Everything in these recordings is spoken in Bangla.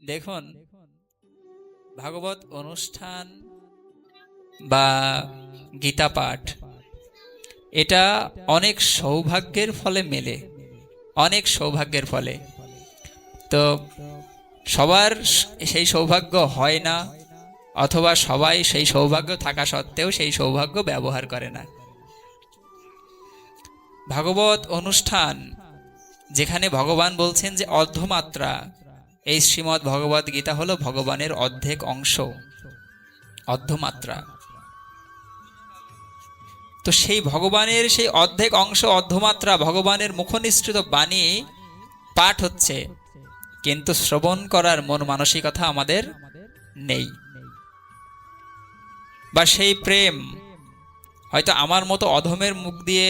দেখুন, ভাগবত অনুষ্ঠান বা গীতা পাঠ, এটা অনেক সৌভাগ্যের ফলে মেলে, অনেক সৌভাগ্যের ফলে। তো সবার সেই সৌভাগ্য হয় না, অথবা সবাই সেই সৌভাগ্য থাকা সত্ত্বেও সেই সৌভাগ্য ব্যবহার করে না। ভাগবত অনুষ্ঠান, যেখানে ভগবান বলছেন যে অর্ধমাত্রা এই শ্রীমদ্ ভগবত গীতা হলো ভগবানের অর্ধেক অংশ, অর্ধমাত্রা। তো সেই ভগবানের সেই অর্ধেক অংশ, অর্ধমাত্রা ভগবানের মুখনিসৃত বাণী পাঠ হচ্ছে, কিন্তু শ্রবণ করার মন মানসিকতা আমাদের নেই। বা সেই প্রেম, হয়তো আমার মতো অধমের মুখ দিয়ে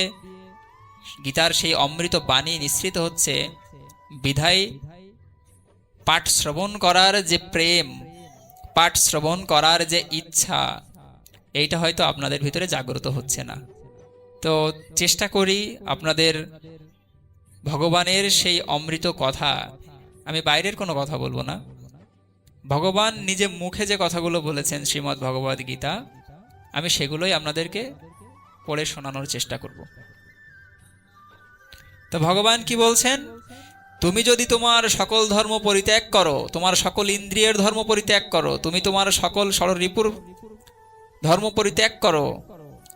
গীতার সেই অমৃত বাণী নিঃসৃত হচ্ছে, বিধায় পাঠ শ্রবণ করার যে প্রেম, পাঠ শ্রবণ করার যে ইচ্ছা, এইটা হয়তো আপনাদের ভিতরে জাগ্রত হচ্ছে না। তো চেষ্টা করি আপনাদের ভগবানের সেই অমৃত কথা, আমি বাইরের কোনো কথা বলব না। ভগবান নিজে মুখে যে কথাগুলো বলেছেন শ্রীমদ্ ভগবদ গীতা, আমি সেগুলোই আপনাদেরকে পড়ে শোনানোর চেষ্টা করব। তো ভগবান কি বলছেন? তুমি যদি তোমার সকল ধর্ম পরিত্যাগ করো, তোমার সকল ইন্দ্রিয়ের ধর্ম পরিত্যাগ করো, তুমি তোমার সকল ষড়রিপুর ধর্ম পরিত্যাগ করো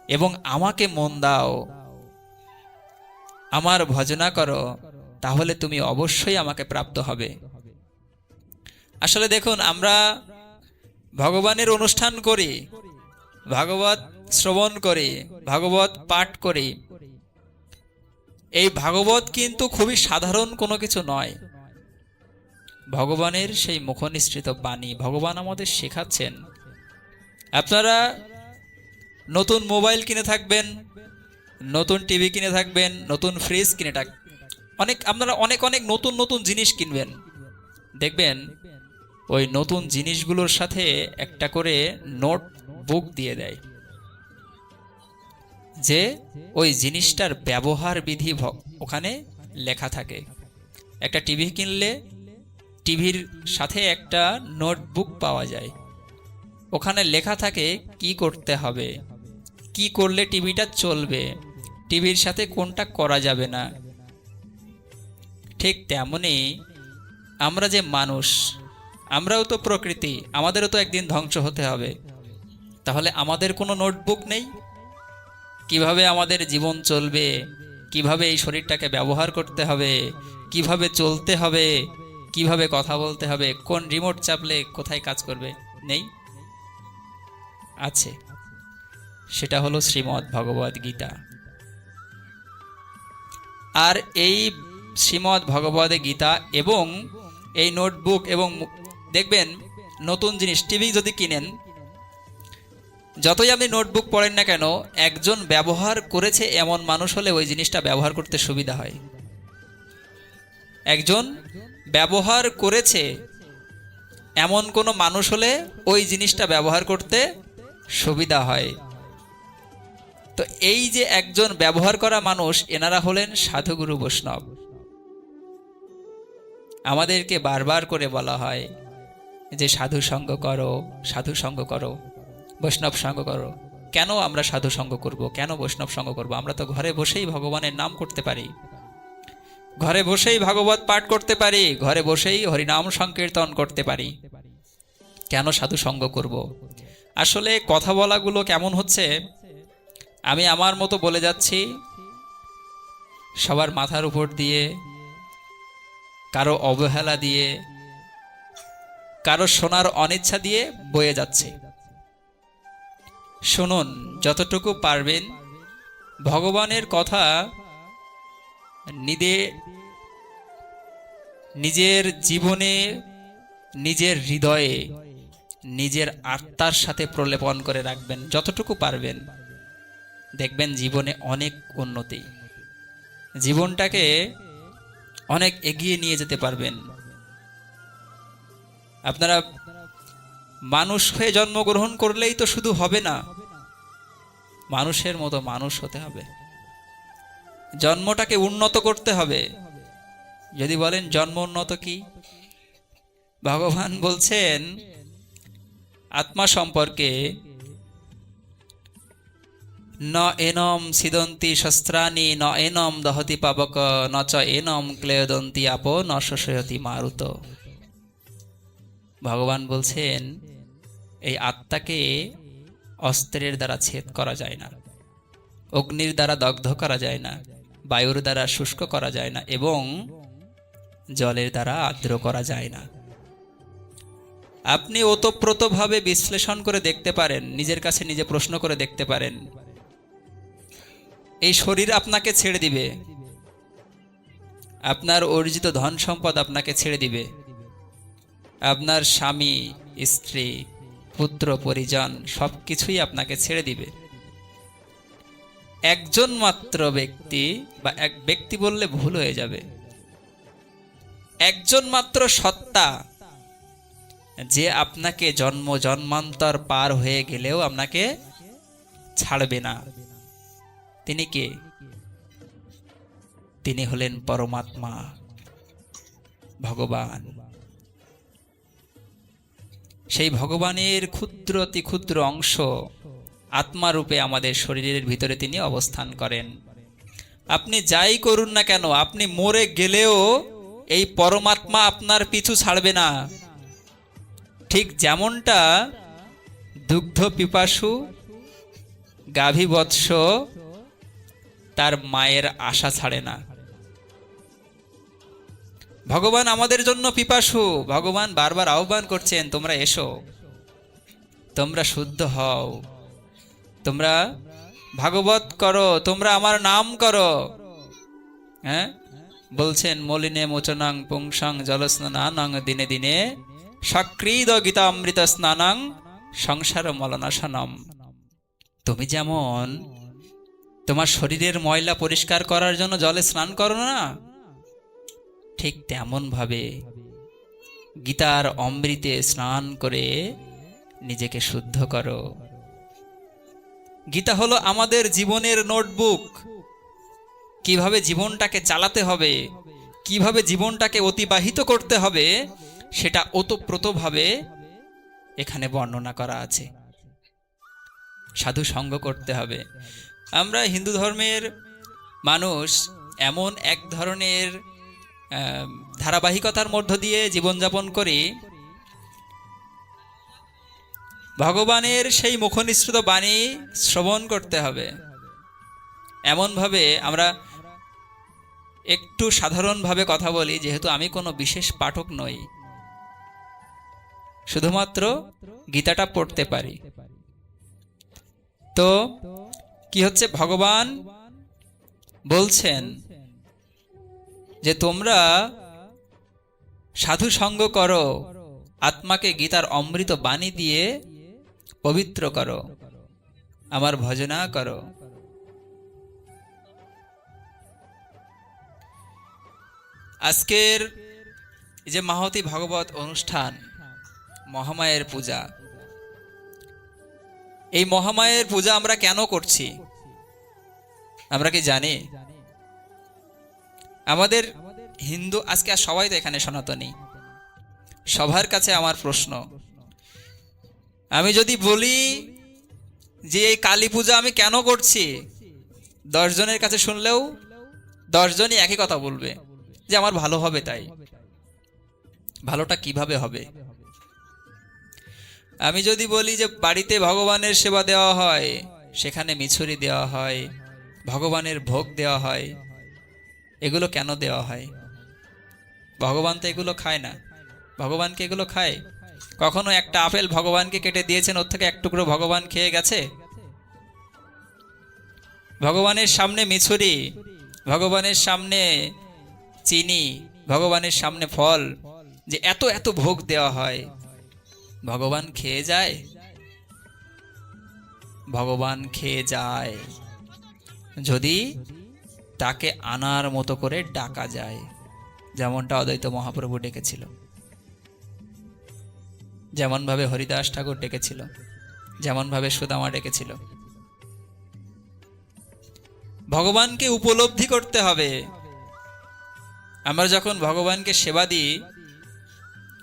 এবং আমাকে মন দাও, আমার ভজনা করো, তাহলে তুমি অবশ্যই আমাকে প্রাপ্ত হবে। আসলে দেখুন, আমরা ভগবানের অনুষ্ঠান করি, ভাগবত শ্রবণ করি, ভাগবত পাঠ করি। এই ভাগবত কিন্তু খুবই সাধারণ কোনো কিছু নয়। ভগবানের সেই মুখনিসৃত বাণী ভগবান আমাদের শেখাচ্ছেন। আপনারা নতুন মোবাইল কিনে থাকবেন, নতুন টিভি কিনে থাকবেন, নতুন ফ্রিজ কিনে থাক, অনেক, আপনারা অনেক অনেক নতুন নতুন জিনিস কিনবেন। দেখবেন ওই নতুন জিনিসগুলোর সাথে একটা করে নোট বুক দিয়ে দেয়। যে ওই জিনিসটার ব্যবহার বিধি ওখানে লেখা থাকে। একটা টিভি কিনলে টিভির সাথে একটা নোটবুক পাওয়া যায়। ওখানে লেখা থাকে কি করতে হবে, কি করলে টিভিটা চলবে, টিভির সাথে কোনটা করা যাবে না। ঠিক তেমনই আমরা যে মানুষ, আমরাও তো প্রকৃতি, আমাদেরও তো একদিন ধ্বংস হতে হবে। তাহলে আমাদের কোনো নোটবুক নেই? কীভাবে আমাদের জীবন চলবে? কীভাবে এই শরীরটাকে ব্যবহার করতে হবে? কীভাবে চলতে হবে? কীভাবে কথা বলতে হবে? কোন রিমোট চাপলে কোথায় কাজ করবে? নেই? আছে। সেটা হলো শ্রীমদ্ ভগবদ গীতা। আর এই শ্রীমদ্ ভগবদ গীতা এবং এই নোটবুক এবং দেখবেন, নতুন জিনিস, টিভি যদি কিনেন যতই আপনি নোটবুক পড়েন না কেন, একজন ব্যবহার করেছে এমন মানুষ হলে ওই জিনিসটা ব্যবহার করতে সুবিধা হয়। একজন ব্যবহার করেছে এমন কোনো মানুষ হলে ওই জিনিসটা ব্যবহার করতে সুবিধা হয়। তো এই যে একজন ব্যবহার করা মানুষ, এনারা হলেন সাধুগুরু বৈষ্ণব। আমাদেরকে বারবার করে বলা হয় যে সাধু সঙ্গ করো সাধু সঙ্গ করো। বৈষ্ণব সঙ্গ করো। কেন আমরা সাধু সঙ্গ করব? কেন বৈষ্ণব সঙ্গ করব? আমরা তো ঘরে বসেই ভগবানের নাম করতে পারি। ঘরে বসেই ভাগবত পাঠ করতে পারি, ঘরে বসেই হরিনাম সংকীর্তন করতে পারি। কেন সাধু সঙ্গ করব? আসলে কথা বলাগুলো কেমন হচ্ছে? আমি আমার মতো বলে যাচ্ছি, সবার মাথার উপর দিয়ে, কারও অবহেলা দিয়ে, কারও শোনার অনিচ্ছা দিয়ে বয়ে যাচ্ছে। শুনুন, যতটুকু পারবেন। ভগবানের কথা নিদে, নিজের জীবনে, নিজের হৃদয়ে, নিজের আত্মার সাথে প্রলেপন করে রাখবেন, যতটুকু পারবেন। দেখবেন জীবনে অনেক উন্নতি। জীবনটাকে অনেক এগিয়ে নিয়ে যেতে পারবেন। আপনারা মানুষ হয়ে জন্মগ্রহণ করলেই তো শুধু হবে না। মানুষের মতো মানুষ হতে হবে। জন্মটাকে উন্নত করতে হবে। যদি বলেন জন্ম উন্নত কি? ভগবান বলছেন, আত্মা সম্পর্কে ন এনম সিদন্তি শস্ত্রাণী, ন এনম দহতি পাবক, ন চ এনম ক্লেয়দন্তি আপ, ন শোষয়তি মারুত। ভগবান বলছেন, এই আত্মাকে অস্ত্রের দ্বারা ছেদ করা যায় না। অগ্নির দ্বারা দগ্ধ করা যায় না। বায়ুর দ্বারা শুষ্ক করা যায় না এবং জলের দ্বারা আর্দ্র করা যায় না। আপনি ওতপ্রোতভাবে বিশ্লেষণ করে দেখতে পারেন, নিজের কাছে নিজে প্রশ্ন করে দেখতে পারেন। এই শরীর আপনাকে ছেড়ে দিবে। আপনার অর্জিত ধন সম্পদ আপনাকে ছেড়ে দিবে। আপনার স্বামী, স্ত্রী পুত্র, পরিজন সব কিছুই আপনাকে ছেড়ে দিবে। একজন মাত্র ব্যক্তি বা এক ব্যক্তি বললে ভুল হয়ে যাবে। একজন মাত্র সত্তা, যে আপনাকে জন্ম জন্মান্তর পার হয়ে গেলেও আপনাকে ছাড়বে না। তিনি কে? তিনি হলেন পরমাত্মা, ভগবান। সেই ভগবানের ক্ষুদ্র অতি ক্ষুদ্র অংশ আত্মারূপে আমাদের শরীরের ভিতরে তিনি অবস্থান করেন। আপনি যাই করুন না কেন, আপনি মরে গেলেও এই পরমাত্মা আপনার পিছু ছাড়বে না। ঠিক যেমনটা দুগ্ধ পিপাসু গাভী বৎস তার মায়ের আশা ছাড়ে না। ভগবান আমাদের জন্য পিপাসু। ভগবান বারবার আহ্বান করছেন, তোমরা এসো। তোমরা শুদ্ধ হও। তোমরা ভাগবত করো। তোমরা আমার নাম করো। হ্যাঁ? বলছেন, মলিনে মোচনাং পুংসাং জলস্নানাং দিনে দিনে সক্রিয় গীতামৃত স্নানাং সংসার মলনাশনম। তুমি যেমন তোমার শরীরের ময়লা পরিষ্কার করার জন্য জলে স্নান করো না ঠিক তেমন ভাবে গীতার অমৃতে স্নান করে নিজেকে শুদ্ধ করো। গীতা হলো আমাদের জীবনের নোটবুক। কীভাবে জীবনটাকে চালাতে হবে, কীভাবে জীবনটাকে অতিবাহিত করতে হবে, সেটা ওতপ্রোতভাবে এখানে বর্ণনা করা আছে। সাধু সঙ্গ করতে হবে। আমরা হিন্দু ধর্মের মানুষ এমন এক ধরনের ধারাবাহিকতার মধ্য দিয়ে জীবনযাপন করি, ভগবানের সেই মুখনিসৃত বাণী শ্রবণ করতে হবে। এমনভাবে আমরা একটু সাধারণভাবে কথা বলি, যেহেতু আমি কোনো বিশেষ পাঠক নই। শুধুমাত্র গীতাটা পড়তে পারি। তো কি হচ্ছে? ভগবান বলছেন তোমরা সাধু সঙ্গ করো, আত্মাকে গীতার অমৃত বাণী দিয়ে পবিত্র করো, আমার ভজনা করো। আজকের যে মাহতি ভাগবত অনুষ্ঠান, মহামায়ের পূজা, এই মহামায়ের পূজা আমরা কেন করছি? আমরা কি জানি? আমাদের হিন্দু, আজকে আর সবাই তো এখানে সনাতনী। সবার কাছে আমার প্রশ্ন। আমি যদি বলি যে এই কালী পূজা আমি কেন করছি দশজনের কাছে শুনলেও দশজনই একই কথা বলবে যে আমার ভালো হবে তাই। ভালোটা কীভাবে হবে? আমি যদি বলি যে বাড়িতে ভগবানের সেবা দেওয়া হয়, সেখানে মিছুরি দেওয়া হয়, ভগবানের ভোগ দেওয়া হয় এগুলো কেন দেওয়া হয়? ভগবান তো এগুলো খায় না। ভগবানকে এগুলো খায়? কখনো একটা আপেল ভগবানকে কেটে দিয়েছেন, ওর থেকে এক টুকরো ভগবান খেয়ে গেছে? ভগবানের সামনে মিছুরি, ভগবানের সামনে চিনি, ভগবানের সামনে ফল, যে এত এত ভোগ দেওয়া হয়, ভগবান খেয়ে যায়? ভগবান খেয়ে যায়। যদি তাকে আনার মতো করে ডাকা যায়, যেমনটা অদ্বৈত মহাপ্রভু ডেকেছিল। যেমনভাবে হরিদাস ঠাকুর ডেকেছিল, যেমনভাবে সুদামা ডেকেছিল। ভগবানকে উপলব্ধি করতে হবে। আমরা যখন ভগবানকে সেবা দিই,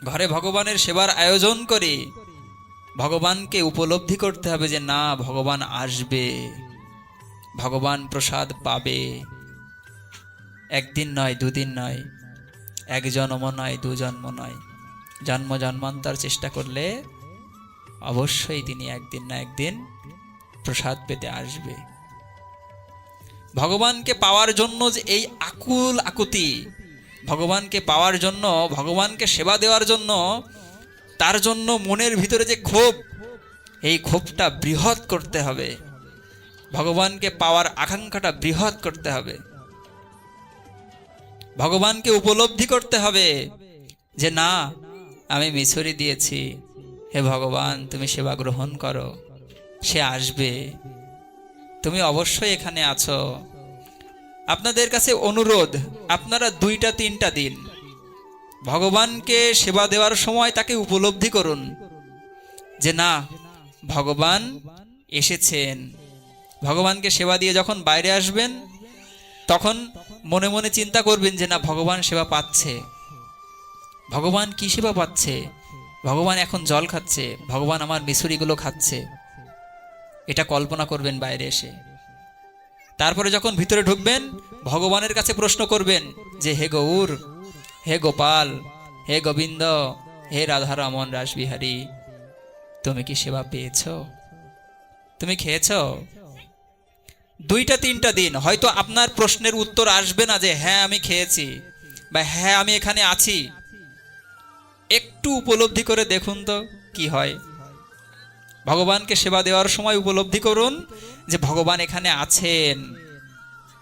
ঘরে ভগবানের সেবার আয়োজন করে, ভগবানকে উপলব্ধি করতে হবে যে না, ভগবান আসবে, ভগবান প্রসাদ পাবে। একদিন নয়, দুদিন নয়, এক জন্ম নয়, দু জন্ম নয়। জন্ম জন্মান্তর চেষ্টা করলে অবশ্যই তিনি একদিন না একদিন প্রসাদ পেতে আসবে। ভগবানকে পাওয়ার জন্য যে এই আকুল আকুতি, ভগবানকে পাওয়ার জন্য, ভগবানকে সেবা দেওয়ার জন্য, তার জন্য মনের ভিতরে যে ক্ষোভ, এই ক্ষোভটা বৃহৎ করতে হবে। ভগবানকে পাওয়ার আকাঙ্ক্ষাটা বৃহৎ করতে হবে। ভগবানকে উপলব্ধি করতে হবে যে না, আমি মিছরি দিয়েছি। হে ভগবান, তুমি সেবা গ্রহণ করো। সে আসবে। তুমি অবশ্যই এখানে আছো। আপনাদের কাছে অনুরোধ, আপনারা দুইটা, তিনটা দিন ভগবানকে সেবা দেওয়ার সময় তাকে উপলব্ধি করুন যে না, ভগবান এসেছেন। ভগবানকে সেবা দিয়ে যখন বাইরে আসবেন, তখন মনে মনে চিন্তা করবেন যে না, ভগবান সেবা পাচ্ছে। ভগবান কি সেবা পাচ্ছে? ভগবান এখন জল খাচ্ছে, ভগবান আমার মিশুরিগুলো খাচ্ছে। এটা কল্পনা করবেন বাইরে এসে। তারপরে যখন ভিতরে ঢুকবেন, ভগবানের কাছে প্রশ্ন করবেন যে, হে গৌর, হে গোপাল, হে গোবিন্দ, হে রাধারমন রাসবিহারী, তুমি কি সেবা পেয়েছ? তুমি খেয়েছ? দুইটা, তিনটা দিন। হয়তো আপনার প্রশ্নের উত্তর আসবে না যে হ্যাঁ আমি খেয়েছি বা হ্যাঁ আমি এখানে আছি একটু উপলব্ধি করে দেখুন তো কি হয়। ভগবানকে সেবা দেওয়ার সময় উপলব্ধি করুন যে, ভগবান এখানে আছেন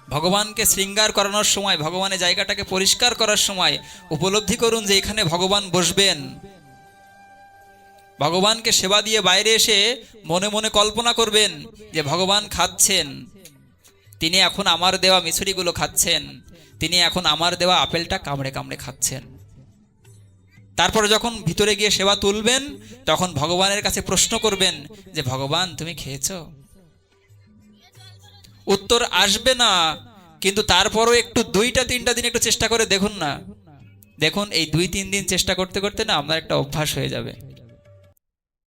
ভগবানকে শৃঙ্গার করানোর সময়, ভগবানের জায়গাটাকে পরিষ্কার করার সময় উপলব্ধি করুন যে, এখানে ভগবান বসবেন। ভগবানকে সেবা দিয়ে বাইরে এসে মনে মনে কল্পনা করবেন যে, ভগবান খাচ্ছেন তিনি এখন আমার দেওয়া মিছরিগুলো খাচ্ছেন। তিনি এখন আমার দেওয়া আপেলটা কামড়ে কামড়ে খাচ্ছেন। তারপরে যখন ভিতরে গিয়ে সেবা তুলবেন, তখন ভগবানের কাছে প্রশ্ন করবেন যে, ভগবান, তুমি খেয়েছ? উত্তর আসবে না, কিন্তু তারপরও একটু দুইটা, তিনটা দিন একটু চেষ্টা করে দেখুন না। দেখুন, এই দুই, তিন দিন চেষ্টা করতে করতে না, আপনার একটা অভ্যাস হয়ে যাবে।